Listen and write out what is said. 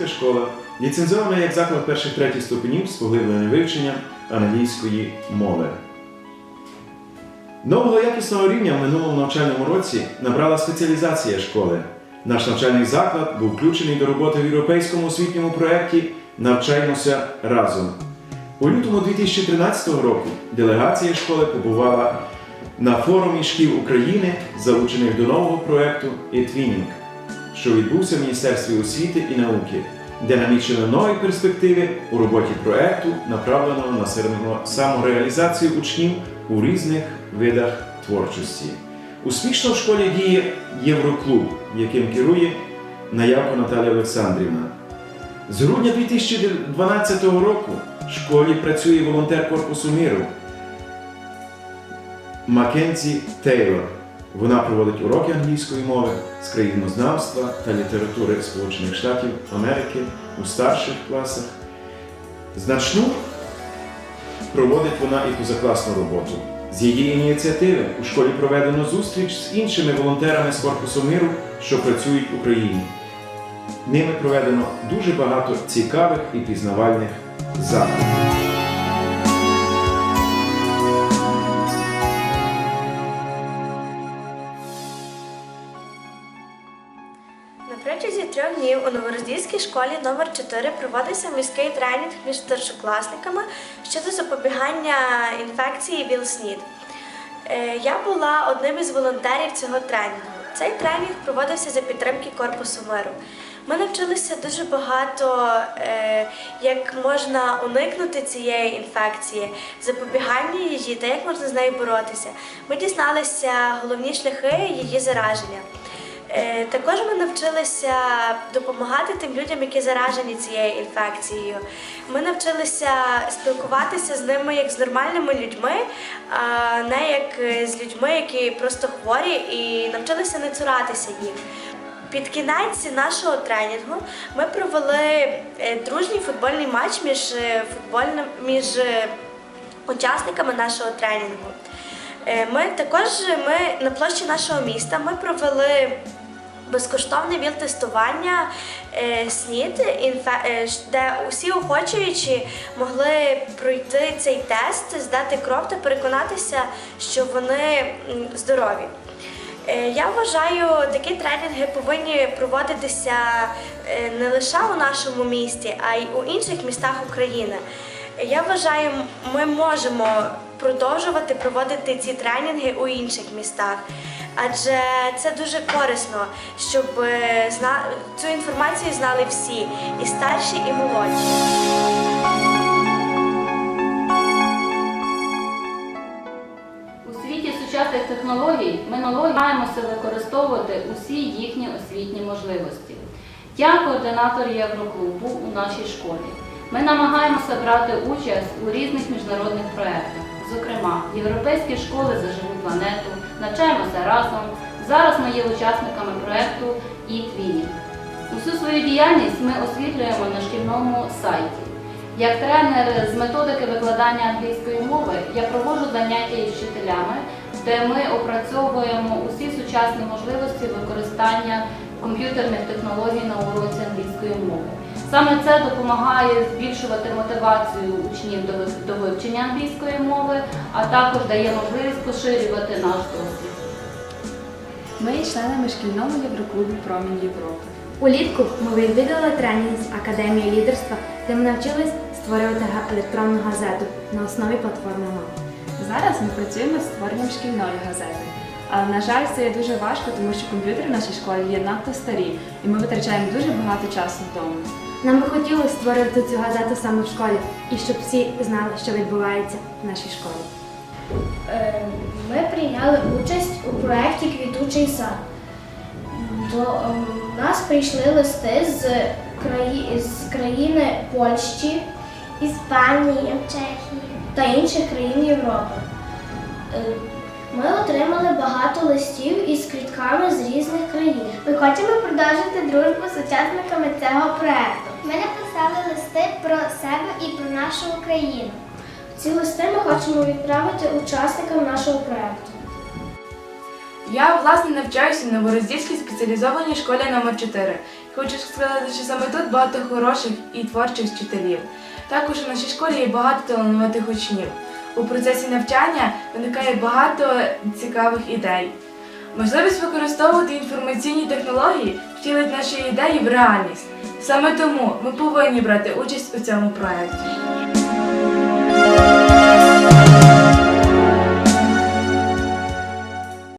Новорозійська школа ліцензована як заклад перших третіх ступенів з поглибленим вивченням англійської мови. Нового якісного рівня в минулому навчальному році набрала спеціалізація школи. Наш навчальний заклад був включений до роботи в європейському освітньому проєкті Навчаймося разом. У лютому 2013 року делегація школи побувала на форумі шкіл України, залучених до нового проєкту «Етвінінг», що відбувся в Міністерстві освіти і науки, де намічено нові перспективи у роботі проєкту, направленого на самореалізацію учнів у різних видах творчості. Успішно в школі діє Євроклуб, яким керує наявко Наталія Олександрівна. З грудня 2012 року в школі працює волонтер Корпусу миру Маккензі Тейлор. Вона проводить уроки англійської мови з країнознавства та літератури Сполучених Штатів Америки у старших класах. Значну проводить вона і позакласну роботу. З її ініціативи у школі проведено зустріч з іншими волонтерами з Корпусу миру, що працюють в Україні. Ними проведено дуже багато цікавих і пізнавальних заходів. Днів у Новороздільській школі номер 4 проводився міський тренінг між старшокласниками щодо запобігання інфекції ВІЛ-СНІД. Е, Я була одним із волонтерів цього тренінгу. Цей тренінг проводився за підтримки Корпусу миру. Ми навчилися дуже багато, е, як можна уникнути цієї інфекції, запобігання її та як можна з нею боротися. Ми дізналися головні шляхи її зараження. Е, Також ми навчилися допомагати тим людям, які заражені цією інфекцією. Ми навчилися спілкуватися з ними як з нормальними людьми, а не як е, з людьми, які просто хворі, і навчилися не цуратися їх. Під кінець нашого тренінгу ми провели е, дружній футбольний матч між футбольним між учасниками нашого тренінгу. Е, Ми також ми на площі нашого міста ми провели безкоштовне ВІЛ-тестування е, СНІД, е, де усі охочуючі могли пройти цей тест, здати кров та переконатися, що вони здорові. Я вважаю, такі тренінги повинні проводитися не лише у нашому місті, а й у інших містах України. Я вважаю, ми можемо продовжувати проводити ці тренінги у інших містах, адже це дуже корисно, щоб е, цю інформацію знали всі, і старші, і молодші. У світі сучасних технологій ми намагаємося використовувати усі їхні освітні можливості. Я координатор Євроклубу у нашій школі. Ми намагаємося брати участь у різних міжнародних проєктах, зокрема, європейські школи за живу планету, навчаємося разом. Зараз ми є учасниками проєкту e-Twinning. Усю свою діяльність ми освітлюємо на шкільному сайті. Як тренер з методики викладання англійської мови я проводжу заняття із вчителями, де ми опрацьовуємо усі сучасні можливості використання комп'ютерних технологій на уроці англійської мови. Саме це допомагає збільшувати мотивацію учнів до до вивчення англійської мови, а також дає можливість поширювати наш досвід. Ми є членами шкільного євроклубу Промінь Європи. Улітку ми відвідали тренінг з Академії лідерства, де ми навчились створювати електронну газету на основі платформи МОВ. Зараз ми працюємо з створенням шкільної газети. Але, на жаль, це є дуже важко, тому що комп'ютери в нашій школі є надто старі, і ми витрачаємо дуже багато часу вдома. Нам би хотілося створити цю газету саме в школі і щоб всі знали, що відбувається в нашій школі. Е, Ми прийняли участь у проєкті Квітучий сад. До ем, нас прийшли листи з, краї... з країни Польщі Іспанії, Чехії. та інших країн Європи. Е, Ми отримали багато листів із квітками з різних країн. Ми хочемо продовжити дружбу з учасниками цього проекту. Ми написали листи про себе і про нашу Україну. Ці листи ми хочемо відправити учасникам нашого проєкту. Я власне навчаюся в Новороздільській спеціалізованій школі номер 4 Хочу сказати, що саме тут багато хороших і творчих вчителів. Також у нашій школі є багато талановитих учнів. У процесі навчання виникає багато цікавих ідей. Можливість використовувати інформаційні технології втілить наші ідеї в реальність. Саме тому ми повинні брати участь у цьому проєкті.